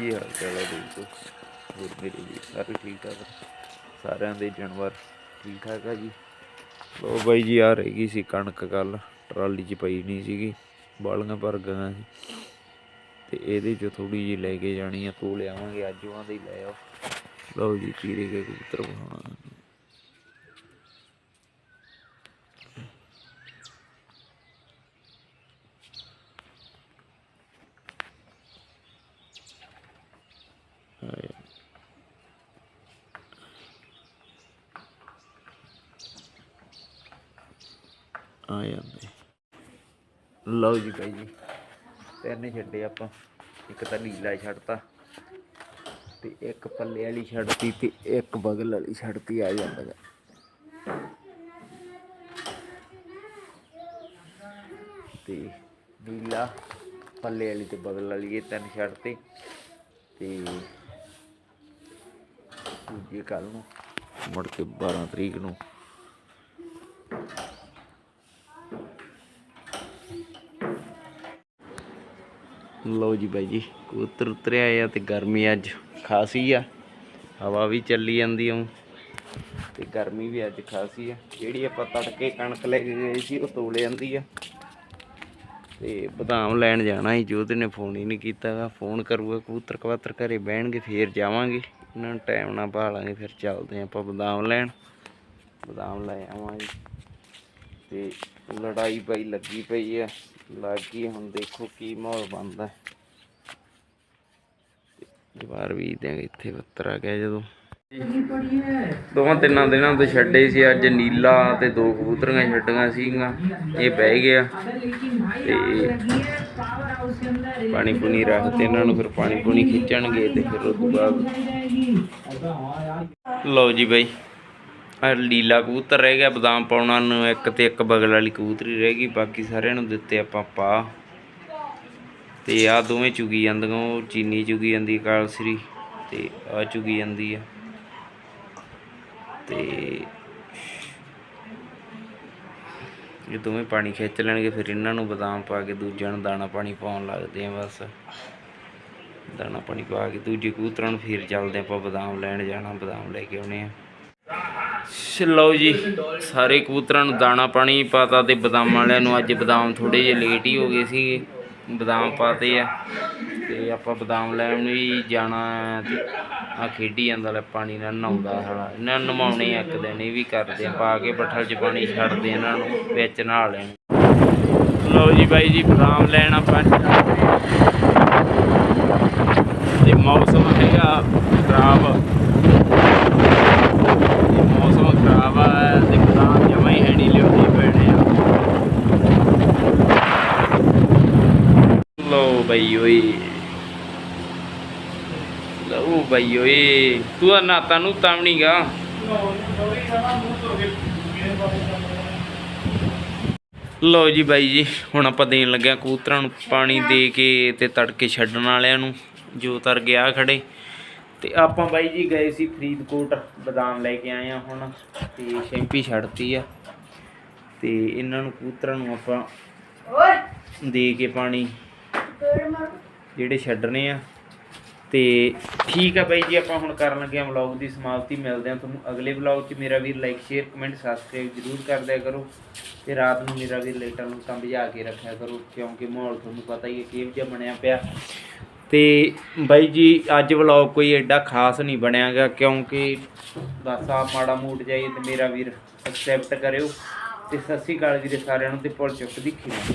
ਕੀ ਹਾਲ ਚਾਲ ਹੈ ਦੋਸਤੋ ਹੋਰ ਮੇਰੇ ਵੀ ਸਾਰੇ ਠੀਕ ਠਾਕ ਸਾਰਿਆਂ ਦੇ ਜਾਨਵਰ ਠੀਕ ਠਾਕ ਆ ਜੀ? ਲੋ ਬਾਈ ਜੀ, ਆ ਰਹੀ ਸੀ ਕਣਕ ਕੱਲ। ਟਰਾਲੀ 'ਚ ਪਈ ਨਹੀਂ ਸੀਗੀ। ਬਾਲੀਆਂ ਭਰ ਗਈਆਂ ਸੀ। ਤੇ ਇਹਦੇ 'ਚ ਥੋੜੀ ਜਿਹੀ ਲੈ ਕੇ ਜਾਣੀ ਆ। ਤੂੰ ਲਿਆਵਾਂਗੇ, ਅੱਜ ਉਹਨਾਂ ਦੇ ਹੀ ਲੈ ਆਓ। ਲਓ ਜੀ ਚੀਰੇ ਕੇ ਕਬੂਤਰ ਬਹਾਣਾ ਆ ਜਾਂਦੇ ਲਓ ਜੀ ਭਾਈ ਜੀ, ਤਿੰਨ ਛੱਡੇ ਆਪਾਂ। ਇੱਕ ਤਾਂ ਨੀਲਾ ਛੱਡਤਾ ਤੇ ਇੱਕ ਪੱਲੇ ਵਾਲੀ ਛੱਡਤੀ ਤੇ ਇੱਕ ਬਗਲ ਵਾਲੀ ਛੱਡਤੀ, ਆ ਜਾਂਦਾ ਗਾ। ਤੇ ਨੀਲਾ, ਪੱਲੇ ਵਾਲੀ ਤੇ ਬਗਲ ਵਾਲੀ ਇਹ ਤਿੰਨ ਛੱਡਤੇ ਤੇ ਦੂਜੇ ਕੱਲ ਨੂੰ, ਮੁੜ ਕੇ 12 ਤਰੀਕ ਨੂੰ। ਲਓ ਜੀ ਬਾਈ ਜੀ, ਕਬੂਤਰ ਉਤਰਿਆ ਆ ਤੇ ਗਰਮੀ ਅੱਜ ਖਾਸੀ ਆ। ਹਵਾ ਵੀ ਚੱਲੀ ਜਾਂਦੀ ਆ ਤੇ ਗਰਮੀ ਵੀ ਅੱਜ ਖਾਸੀ ਆ। ਜਿਹੜੀ ਆਪਾਂ ਤੜਕੇ ਕਣਕ ਲੈ ਕੇ ਗਏ ਸੀ, ਉਹ ਤੋਲੇ ਜਾਂਦੀ ਆ। ਤੇ ਬਦਾਮ ਲੈਣ ਜਾਣਾ ਸੀ ਜੋਤ ਨੇ ਫੋਨ ਹੀ ਨਹੀਂ ਕੀਤਾ ਫੋਨ ਕਰੂਗਾ, ਕਬੂਤਰ ਕਵਾਤਰ ਘਰੇ ਬਹਿਣਗੇ, ਫੇਰ ਜਾਵਾਂਗੇ। ਇਹਨਾਂ ਨੂੰ ਟਾਈਮ ਨਾਲ ਭਾਲਾਂਗੇ ਫਿਰ ਚੱਲਦੇ ਹਾਂ ਆਪਾਂ ਬਦਾਮ ਲੈਣ। ਬਦਾਮ ਲੈ ਆਵਾਂਗੇ। ਤੇ ਲੜਾਈ ਪਈ ਲੱਗੀ ਪਈ ਆ। ਲੱਗ ਗਈ ਹੁਣ ਦੇਖੋ ਕੀ ਮਾਹੌਲ ਬਣਦਾ। ਦੀਵਾਰ ਵੀ ਦਿਆਂਗੇ ਇੱਥੇ ਬੱਤਰ ਆ ਗਿਆ ਜਦੋਂ। ਦੋਵਾਂ ਤਿੰਨਾਂ ਦਿਨਾਂ ਤੋਂ ਛੱਡੇ ਸੀ, ਅੱਜ ਨੀਲਾ ਤੇ ਦੋ ਕਬੂਤਰੀਆਂ ਛੱਡੀਆਂ ਸੀਗੀਆਂ। ਇਹ ਬਹਿ ਗਿਆ। ਤੇ ਪਾਣੀ ਪੁਣੀ ਰੱਖਦੇ ਇਹਨਾਂ ਨੂੰ ਫਿਰ ਪਾਣੀ ਪੁਣੀ ਖਿੱਚਣਗੇ ਤੇ ਫਿਰ ਉਸ ਤੋਂ ਬਾਅਦ ਲਓ ਜੀ ਬਾਈ ਆ ਲੀਲਾ ਕਬੂਤਰ ਰਹਿ ਗਿਆ, ਬਦਾਮ ਪਾਉਣਾ ਨੂੰ ਇੱਕ ਤੇ ਇੱਕ ਬਗਲ ਵਾਲੀ ਕਬੂਤਰੀ ਰਹਿ ਗਈ, ਬਾਕੀ ਸਾਰਿਆਂ ਨੂੰ ਦਿੱਤੇ ਆਪਾਂ ਪਾ। ਤੇ ਆ ਦੋਵੇਂ ਚੁਗੀ ਜਾਂਦੀਆਂ, ਉਹ ਚੀਨੀ ਚੁਗੀ ਜਾਂਦੀ, ਕਾਲਸਰੀ, ਤੇ ਆ ਚੁਗੀ ਜਾਂਦੀ ਆ। ਤੇ ਇਹ ਦੋਵੇਂ ਪਾਣੀ ਖਿੱਚ ਲੈਣਗੇ, ਫਿਰ ਇਹਨਾਂ ਨੂੰ ਬਦਾਮ ਪਾ ਕੇ ਦੂਜਿਆਂ ਨੂੰ ਦਾਣਾ ਪਾਣੀ ਪਾਉਣ ਲੱਗਦੇ ਆ ਬਸ। ਦਾਣਾ ਪਾਣੀ ਪਾ ਕੇ ਦੂਜੇ ਕਬੂਤਰਾਂ ਨੂੰ ਫਿਰ ਚੱਲਦੇ ਆਪਾਂ ਬਦਾਮ ਲੈਣ ਜਾਣਾ, ਬਦਾਮ ਲੈ ਕੇ ਆਉਣੇ ਆ। ਲਓ ਜੀ, ਸਾਰੇ ਕਬੂਤਰਾਂ ਨੂੰ ਦਾਣਾ ਪਾਣੀ ਪਾਤਾ ਤੇ ਬਦਾਮ ਵਾਲਿਆਂ ਨੂੰ ਅੱਜ ਬਦਾਮ ਥੋੜੇ ਜਿਹੇ ਲੇਟ ਹੀ ਹੋ ਗਏ ਸੀਗੇ। ਬਦਾਮ ਪਾਤੇ ਆ। ਆਪਾਂ ਬਦਾਮ ਲੈਣ ਵੀ ਜਾਣਾ ਤੇ ਆ ਖੇਡੀ ਜਾਂਦਾ ਲੈ ਪਾਣੀ ਨਾਲ ਨਹਾਉਂਦਾ ਸਾਲਾ। ਇਹਨਾਂ ਨੂੰ ਨਮਾਉਣੇ ਇੱਕ ਦਿਨ, ਇਹ ਵੀ ਕਰਦੇ ਆ, ਪਾ ਕੇ ਬੱਠਲ 'ਚ ਪਾਣੀ ਛੱਡਦੇ ਇਹਨਾਂ ਨੂੰ, ਵਿੱਚ ਨਹਾ ਲੈਣ। ਲਓ ਜੀ ਬਾਈ ਜੀ, ਬਦਾਮ ਲੈਣ ਆਪਾਂ। ਤੇ ਮੌਸਮ ਹੈਗਾ ਖਰਾਬ। ਮੌਸਮ ਖਰਾਬ ਆ ਤੇ ਬਦਾਮ ਜਮਾ ਹੀ ਹੈ ਨਹੀਂ, ਲਿਆਉਣੇ ਪੈਣੇ ਆ। ਲਓ ਬਈ ਓਏ। ਬਈ ਓਏ। ਤੂੰ ਆ ਨਾਤਾ ਨੂੰ ਤਾਵਣੀਗਾ ਲਓ ਜੀ ਬਾਈ ਜੀ ਹੁਣ ਆਪਾਂ ਦੇਣ ਲੱਗਿਆ ਕਬੂਤਰਾਂ ਨੂੰ ਪਾਣੀ ਦੇ ਕੇ ਤੇ ਤੜਕੇ ਛੱਡਣ ਵਾਲਿਆਂ ਨੂੰ ਜੋ ਤਰ ਗਿਆ ਖੜੇ। ਤੇ ਆਪਾਂ ਬਾਈ ਜੀ ਗਏ ਸੀ ਫਰੀਦਕੋਟ ਬਦਾਮ ਲੈ ਕੇ ਆਏ ਆ ਹੁਣ ਤੇ ਸ਼ੈਂਪੀ ਛੱਡਤੀ ਆ। ਤੇ ਇਹਨਾਂ ਨੂੰ ਕਬੂਤਰਾਂ ਨੂੰ ਆਪਾਂ ਦੇ ਕੇ ਪਾਣੀ ਜਿਹੜੇ ਛੱਡਣੇ ਆ। ਤੇ ਠੀਕ ਆ ਬਾਈ ਜੀ, ਆਪਾਂ ਹੁਣ ਕਰਨ ਲੱਗੇ ਆ ਵਲੌਗ ਦੀ ਸਮਾਪਤੀ। ਮਿਲਦੇ ਹਾਂ ਤੁਹਾਨੂੰ ਅਗਲੇ ਵਲੌਗ 'ਚ। ਮੇਰਾ ਵੀਰ ਲਾਈਕ ਸ਼ੇਅਰ ਕਮੈਂਟ ਸਬਸਕ੍ਰਾਈਬ ਜਰੂਰ ਕਰ ਦਿਆ ਕਰੋ। ਤੇ ਰਾਤ ਨੂੰ ਮੇਰਾ ਵੀਰ ਲਾਈਟਾਂ ਨੂੰ ਤਾਂ ਬੁਝਾ ਕੇ ਰੱਖਿਆ ਕਰੋ, ਕਿਉਂਕਿ ਮਾਹੌਲ ਤੁਹਾਨੂੰ ਪਤਾ ਹੀ ਹੈ, ਕਿਹੋ ਜਿਹਾ ਬਣਿਆ ਪਿਆ। ਤੇ ਬਾਈ ਜੀ, ਅੱਜ ਵਲੌਗ ਕੋਈ ਐਡਾ ਖਾਸ ਨਹੀਂ ਬਣਿਆਗਾ, ਕਿਉਂਕਿ ਬਸ ਆ ਮਾੜਾ ਮੂਡ ਜਾਈਏ ਤੇ ਮੇਰਾ ਵੀਰ ਐਕਸੈਪਟ ਕਰਿਓ। ਤੇ ਸਤਿ ਸ਼੍ਰੀ ਅਕਾਲ ਵੀਰੇ ਸਾਰਿਆਂ ਨੂੰ, ਤੇ ਭੁੱਲ ਚੁੱਕ ਦੀ ਖਿਮਾ